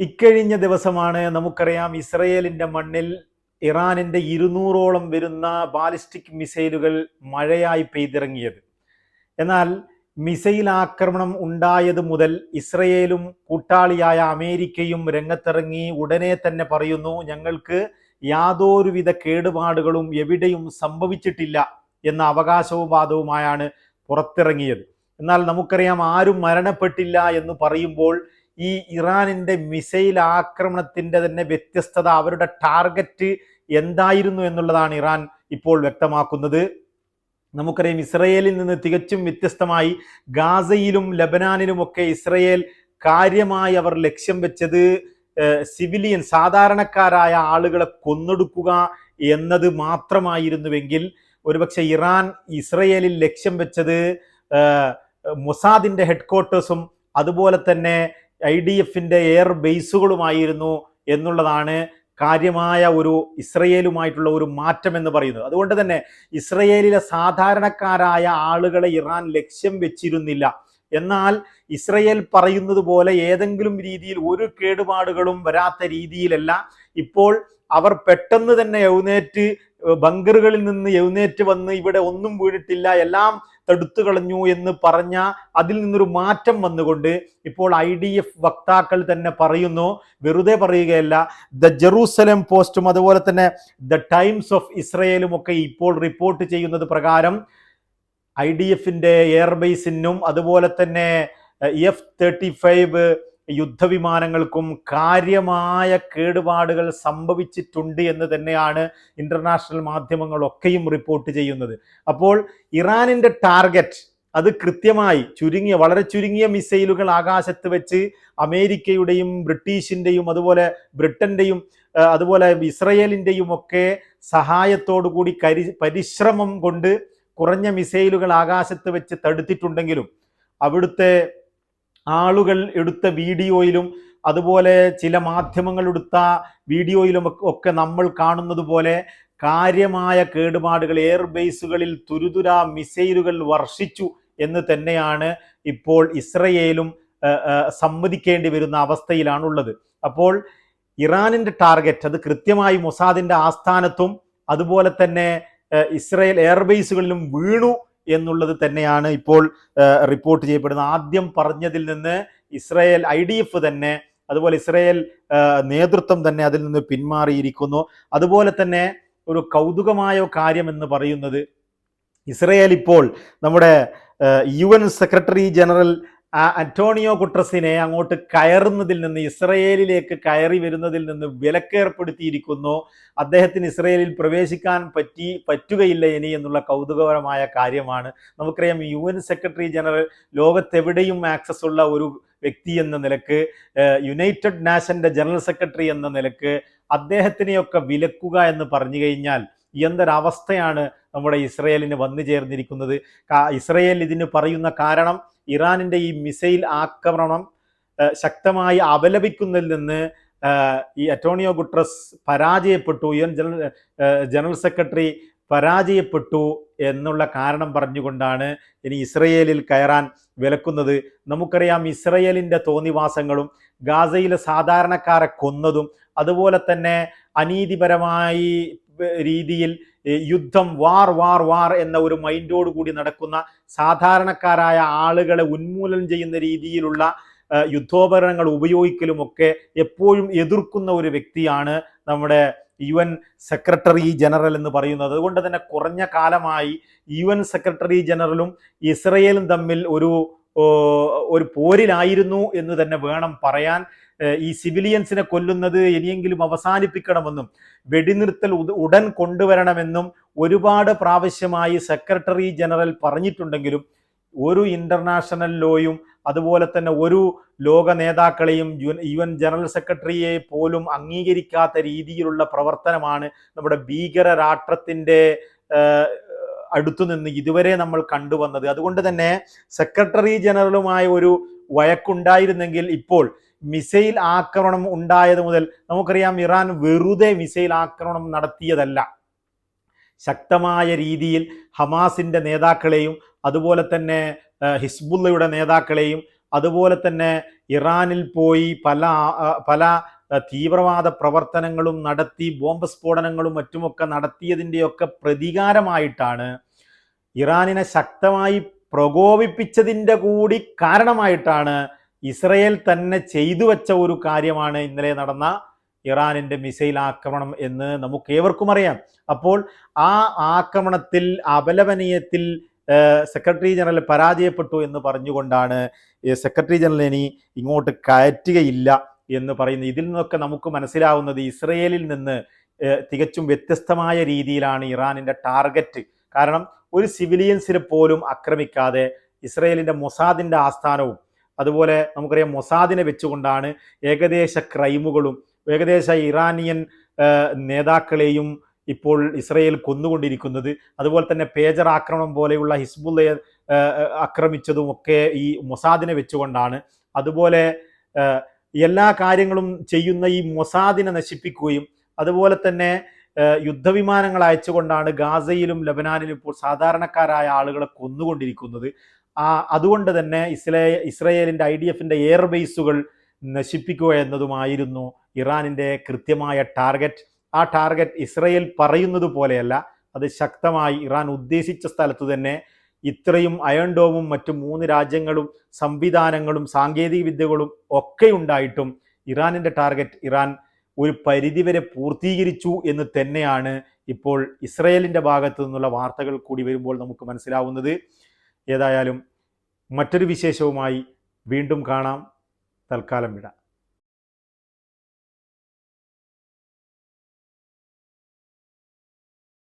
ഇക്കഴിഞ്ഞ ദിവസമാണ് നമുക്കറിയാം ഇസ്രയേലിന്റെ മണ്ണിൽ ഇറാനിന്റെ ഇരുന്നൂറോളം വരുന്ന ബാലിസ്റ്റിക് മിസൈലുകൾ മഴയായി പെയ്തിറങ്ങിയത്. എന്നാൽ മിസൈൽ ആക്രമണം ഉണ്ടായത് മുതൽ ഇസ്രയേലും കൂട്ടാളിയായ അമേരിക്കയും രംഗത്തിറങ്ങി ഉടനെ തന്നെ പറയുന്നു ഞങ്ങൾക്ക് യാതൊരുവിധ കേടുപാടുകളും എവിടെയും സംഭവിച്ചിട്ടില്ല എന്ന അവകാശവും വാദവുമായാണ് പുറത്തിറങ്ങിയത്. എന്നാൽ നമുക്കറിയാം ആരും മരണപ്പെട്ടില്ല എന്ന് പറയുമ്പോൾ ഈ ഇറാനിന്റെ മിസൈൽ ആക്രമണത്തിന്റെ തന്നെ വ്യത്യസ്തത അവരുടെ ടാർഗറ്റ് എന്തായിരുന്നു എന്നുള്ളതാണ് ഇറാൻ ഇപ്പോൾ വ്യക്തമാക്കുന്നത്. നമുക്കറിയാം ഇസ്രയേലിൽ നിന്ന് തികച്ചും വ്യത്യസ്തമായി ഗാസയിലും ലബനാനിലുമൊക്കെ ഇസ്രയേൽ കാര്യമായി അവർ ലക്ഷ്യം വെച്ചത് സിവിലിയൻ സാധാരണക്കാരായ ആളുകളെ കൊന്നൊടുക്കുക എന്നത് മാത്രമായിരുന്നുവെങ്കിൽ ഒരുപക്ഷെ ഇറാൻ ഇസ്രയേലിൽ ലക്ഷ്യം വെച്ചത് മൊസാദിന്റെ ഹെഡ്ക്വാർട്ടേഴ്സും അതുപോലെ തന്നെ ഐ ഡി എഫിന്റെ എയർ ബേസുകളുമായിരുന്നു എന്നുള്ളതാണ് കാര്യമായ ഒരു ഇസ്രയേലുമായിട്ടുള്ള ഒരു മാറ്റം എന്ന് പറയുന്നത്. അതുകൊണ്ട് തന്നെ ഇസ്രയേലിലെ സാധാരണക്കാരായ ആളുകളെ ഇറാൻ ലക്ഷ്യം വെച്ചിരുന്നില്ല. എന്നാൽ ഇസ്രയേൽ പറയുന്നത് പോലെ ഏതെങ്കിലും രീതിയിൽ ഒരു കേടുപാടുകളും വരാത്ത രീതിയിലല്ല. ഇപ്പോൾ അവർ പെട്ടെന്ന് തന്നെ എഴുന്നേറ്റ് ബങ്കറുകളിൽ നിന്ന് എഴുന്നേറ്റ് വന്ന് ഇവിടെ ഒന്നും വീണിട്ടില്ല എല്ലാം തടുത്തു കളഞ്ഞു എന്ന് പറഞ്ഞ അതിൽ നിന്നൊരു മാറ്റം വന്നുകൊണ്ട് ഇപ്പോൾ ഐ ഡി എഫ് വക്താക്കൾ തന്നെ പറയുന്നു. വെറുതെ പറയുകയല്ല ദ ജെറൂസലം പോസ്റ്റും അതുപോലെ തന്നെ ദ ടൈംസ് ഓഫ് ഇസ്രയേലും ഒക്കെ ഇപ്പോൾ റിപ്പോർട്ട് ചെയ്യുന്നത് പ്രകാരം ഐ ഡി എഫിന്റെ എയർബേസിനും അതുപോലെ തന്നെ എഫ് തേർട്ടി ഫൈവ് യുദ്ധവിമാനങ്ങൾക്കും കാര്യമായ കേടുപാടുകൾ സംഭവിച്ചിട്ടുണ്ട് എന്ന് തന്നെയാണ് ഇന്റർനാഷണൽ മാധ്യമങ്ങളൊക്കെയും റിപ്പോർട്ട് ചെയ്യുന്നത്. അപ്പോൾ ഇറാനിന്റെ ടാർഗറ്റ് അത് കൃത്യമായി ചുരുങ്ങിയ വളരെ ചുരുങ്ങിയ മിസൈലുകൾ ആകാശത്ത് വെച്ച് അമേരിക്കയുടെയും ബ്രിട്ടീഷിന്റെയും അതുപോലെ ബ്രിട്ടന്റെയും അതുപോലെ ഇസ്രയേലിന്റെയും ഒക്കെ സഹായത്തോടു കൂടി കരി പരിശ്രമം കൊണ്ട് കുറഞ്ഞ മിസൈലുകൾ ആകാശത്ത് വെച്ച് തടുത്തിട്ടുണ്ടെങ്കിലും അവിടുത്തെ ആളുകൾ എടുത്ത വീഡിയോയിലും അതുപോലെ ചില മാധ്യമങ്ങൾ എടുത്ത വീഡിയോയിലും ഒക്കെ നമ്മൾ കാണുന്നത് പോലെ കാര്യമായ കേടുപാടുകൾ എയർബേസുകളിൽ തുരുതുര മിസൈലുകൾ വർഷിച്ചു എന്ന് തന്നെയാണ് ഇപ്പോൾ ഇസ്രയേലും സമ്മതിക്കേണ്ടി വരുന്ന അവസ്ഥയിലാണുള്ളത്. അപ്പോൾ ഇറാനിന്റെ ടാർഗറ്റ് അത് കൃത്യമായി മൊസാദിന്റെ ആസ്ഥാനത്തും അതുപോലെ തന്നെ ഇസ്രയേൽ എയർബേസുകളിലും വീണു എന്നുള്ളത് തന്നെയാണ് ഇപ്പോൾ റിപ്പോർട്ട് ചെയ്യപ്പെടുന്നത്. ആദ്യം പറഞ്ഞതിൽ നിന്ന് ഇസ്രയേൽ ഐ തന്നെ അതുപോലെ ഇസ്രയേൽ നേതൃത്വം തന്നെ അതിൽ നിന്ന് പിന്മാറിയിരിക്കുന്നു. അതുപോലെ തന്നെ ഒരു കൗതുകമായ കാര്യം എന്ന് പറയുന്നത് ഇസ്രയേൽ ഇപ്പോൾ നമ്മുടെ യു സെക്രട്ടറി ജനറൽ അന്റോണിയോ കുട്രസിനെ അങ്ങോട്ട് കയറുന്നതിൽ നിന്ന് ഇസ്രയേലിലേക്ക് കയറി വരുന്നതിൽ നിന്ന് വിലക്കേർപ്പെടുത്തിയിരിക്കുന്നു. അദ്ദേഹത്തിന് ഇസ്രയേലിൽ പ്രവേശിക്കാൻ പറ്റി പറ്റുകയില്ല ഇനി എന്നുള്ള കൗതുകപരമായ കാര്യമാണ്. നമുക്കറിയാം യു എൻ സെക്രട്ടറി ജനറൽ ലോകത്തെവിടെയും ആക്സസ് ഉള്ള ഒരു വ്യക്തി എന്ന നിലയ്ക്ക് യുണൈറ്റഡ് നാഷന്റെ ജനറൽ സെക്രട്ടറി എന്ന നിലയ്ക്ക് അദ്ദേഹത്തിനെയൊക്കെ വിലക്കുക എന്ന് പറഞ്ഞു കഴിഞ്ഞാൽ എന്തൊരവസ്ഥയാണ് നമ്മുടെ ഇസ്രയേലിന് വന്നു ചേർന്നിരിക്കുന്നത്? ഇസ്രയേൽ ഇതിന് പറയുന്ന കാരണം ഇറാനിന്റെ ഈ മിസൈൽ ആക്രമണം ശക്തമായി അപലപിക്കുന്നതിൽ നിന്ന് ഈ അറ്റോണിയോ ഗുട്രസ് പരാജയപ്പെട്ടു U N general general secretary പരാജയപ്പെട്ടു എന്നുള്ള കാരണം പറഞ്ഞുകൊണ്ടാണ് ഇനി ഇസ്രയേലിൽ കയറാൻ വിലക്കുന്നത്. നമുക്കറിയാം ഇസ്രയേലിന്റെ തോന്നിവാസങ്ങളും ഗാസയിലെ സാധാരണക്കാരെ കൊന്നതും അതുപോലെ തന്നെ അനീതിപരമായി രീതിയിൽ യുദ്ധം വാർ വാർ വാർ എന്ന ഒരു മൈൻഡോട് കൂടി നടക്കുന്ന സാധാരണക്കാരായ ആളുകളെ ഉന്മൂലനം ചെയ്യുന്ന രീതിയിലുള്ള യുദ്ധോപകരണങ്ങൾ ഉപയോഗിക്കലുമൊക്കെ എപ്പോഴും എതിർക്കുന്ന ഒരു വ്യക്തിയാണ് നമ്മുടെ യു എൻ സെക്രട്ടറി ജനറൽ എന്ന് പറയുന്നത്. അതുകൊണ്ട് തന്നെ കുറഞ്ഞ കാലമായി യു എൻ സെക്രട്ടറി ജനറലും ഇസ്രയേലും തമ്മിൽ ഒരു ഒരു പോരിലായിരുന്നു എന്ന് തന്നെ വേണം പറയാൻ. ഈ സിവിലിയൻസിനെ കൊല്ലുന്നത് ഇനിയെങ്കിലും അവസാനിപ്പിക്കണമെന്നും വെടിനിർത്തൽ ഉടൻ കൊണ്ടുവരണമെന്നും ഒരുപാട് പ്രാവശ്യമായി സെക്രട്ടറി ജനറൽ പറഞ്ഞിട്ടുണ്ടെങ്കിലും ഒരു ഇന്റർനാഷണൽ ലോയും അതുപോലെ തന്നെ ഒരു ലോക നേതാക്കളെയും യു എൻ ജനറൽ സെക്രട്ടറിയെ പോലും അംഗീകരിക്കാത്ത രീതിയിലുള്ള പ്രവർത്തനമാണ് നമ്മുടെ ഭീകര രാഷ്ട്രത്തിന്റെ അടുത്തു നിന്ന് ഇതുവരെ നമ്മൾ കണ്ടുവന്നത്. അതുകൊണ്ട് തന്നെ സെക്രട്ടറി ജനറലുമായ ഒരു വഴക്കുണ്ടായിരുന്നെങ്കിൽ ഇപ്പോൾ മിസൈൽ ആക്രമണം ഉണ്ടായത് മുതൽ നമുക്കറിയാം ഇറാൻ വെറുതെ മിസൈൽ ആക്രമണം നടത്തിയതല്ല. ശക്തമായ രീതിയിൽ ഹമാസിന്റെ നേതാക്കളെയും അതുപോലെ തന്നെ ഹിസ്ബുള്ളയുടെ നേതാക്കളെയും അതുപോലെ തന്നെ ഇറാനിൽ പോയി പല പല തീവ്രവാദ പ്രവർത്തനങ്ങളും നടത്തി ബോംബ് സ്ഫോടനങ്ങളും മറ്റുമൊക്കെ നടത്തിയതിന്റെയൊക്കെ പ്രതികാരമായിട്ടാണ് ഇറാനിനെ ശക്തമായി പ്രകോപിപ്പിച്ചതിന്റെ കൂടി കാരണമായിട്ടാണ് ഇസ്രയേൽ തന്നെ ചെയ്തു വെച്ച ഒരു കാര്യമാണ് ഇന്നലെ നടന്ന ഇറാനിന്റെ മിസൈൽ ആക്രമണം എന്ന് നമുക്ക് ഏവർക്കും അറിയാം. അപ്പോൾ ആ ആക്രമണത്തിൽ അപലപനീയത്തിൽ സെക്രട്ടറി ജനറൽ പരാജയപ്പെട്ടു എന്ന് പറഞ്ഞുകൊണ്ടാണ് സെക്രട്ടറി ജനറൽ ഇനി ഇങ്ങോട്ട് കയറ്റുകയില്ല എന്ന് പറയുന്നത്. ഇതിൽ നിന്നൊക്കെ നമുക്ക് മനസ്സിലാവുന്നത് ഇസ്രയേലിൽ നിന്ന് തികച്ചും വ്യത്യസ്തമായ രീതിയിലാണ് ഇറാനിന്റെ ടാർഗറ്റ്. കാരണം ഒരു സിവിലിയൻസിനെ പോലും ആക്രമിക്കാതെ ഇസ്രയേലിന്റെ മൊസാദിന്റെ ആസ്ഥാനവും അതുപോലെ നമുക്കറിയാം മൊസാദിനെ വെച്ചുകൊണ്ടാണ് ഏകദേശ ക്രൈമുകളും ഏകദേശ ഇറാനിയൻ നേതാക്കളെയും ഇപ്പോൾ ഇസ്രയേൽ കൊന്നുകൊണ്ടിരിക്കുന്നത്. അതുപോലെ തന്നെ പേജർ ആക്രമണം പോലെയുള്ള ഹിസ്ബുള്ളയെ ആക്രമിച്ചതും ഒക്കെ ഈ മൊസാദിനെ വെച്ചുകൊണ്ടാണ്. അതുപോലെ എല്ലാ കാര്യങ്ങളും ചെയ്യുന്ന ഈ മൊസാദിനെ നശിപ്പിക്കുകയും അതുപോലെ തന്നെ യുദ്ധവിമാനങ്ങൾ അയച്ചുകൊണ്ടാണ് ഗാസയിലും ലബനാനിലും ഇപ്പോൾ സാധാരണക്കാരായ ആളുകളെ കൊന്നുകൊണ്ടിരിക്കുന്നത്. അതുകൊണ്ട് തന്നെ ഇസ്രേ ഇസ്രയേലിന്റെ ഐ ഡി എഫിന്റെ എയർ ബേസുകൾ നശിപ്പിക്കുക എന്നതുമായിരുന്നു ഇറാനിന്റെ കൃത്യമായ ടാർഗറ്റ്. ആ ടാർഗറ്റ് ഇസ്രയേൽ പറയുന്നത് പോലെയല്ല അത് ശക്തമായി ഇറാൻ ഉദ്ദേശിച്ച സ്ഥലത്ത് തന്നെ ഇത്രയും അയൺ ഡോമും മറ്റു മൂന്ന് രാജ്യങ്ങളും സംവിധാനങ്ങളും സാങ്കേതിക വിദ്യകളും ഒക്കെ ഉണ്ടായിട്ടും ഇറാനിന്റെ ടാർഗറ്റ് ഇറാൻ ഒരു പരിധിവരെ പൂർത്തീകരിച്ചു എന്ന് തന്നെയാണ് ഇപ്പോൾ ഇസ്രയേലിന്റെ ഭാഗത്തു നിന്നുള്ള വാർത്തകൾ കൂടി വരുമ്പോൾ നമുക്ക് മനസ്സിലാവുന്നത്. ഏതായാലും മറ്റൊരു വിശേഷവുമായി വീണ്ടും കാണാം. തൽക്കാലം വിടാം.